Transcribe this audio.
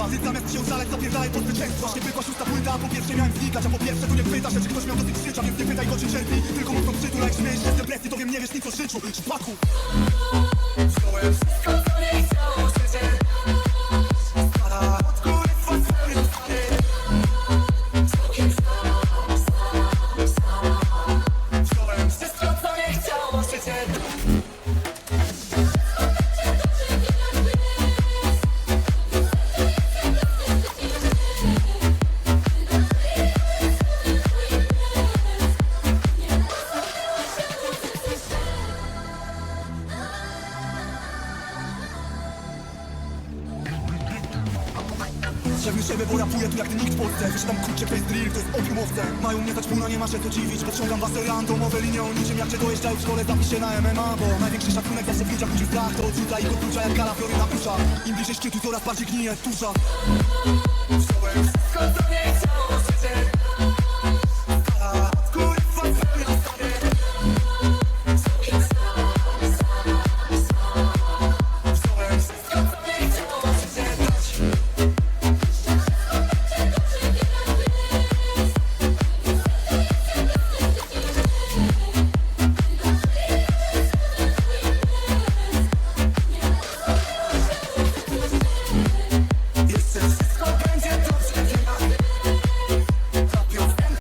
złota Ty zamiast się oszaleć zapierdalaj po zwycięstwo. Właśnie była szósta płyta, po pierwsze miałem znikać A po pierwsze to nie pytasz, czy ktoś miał dosyć życia Więc nie pytaj go czy cierpi, tylko mocno przytul Jak śmiejesz się z depresji, to wiem nie wiesz nic o życiu. Szpaku! Wziąłem wszystko co nie chciało życie Stara od góry wszystko co nie Żebym siebie, bo rapuję tu jak ty nikt w Polsce. Wyszedam kurczę, face drill, to jest opiumowce. Mają mnie za ćpuna, nie ma się co dziwić Podciągam wasze randomowe linie o niczym. Jak cię dojeżdżają w szkole, zapisz się na MMA Bo największy szacunek zawsze w ludziach budzi strach To odrzuca ich odczucia jak kala Floryna kusza Im bliżej szczytu, coraz bardziej gnije tusza. Wszystko, co nie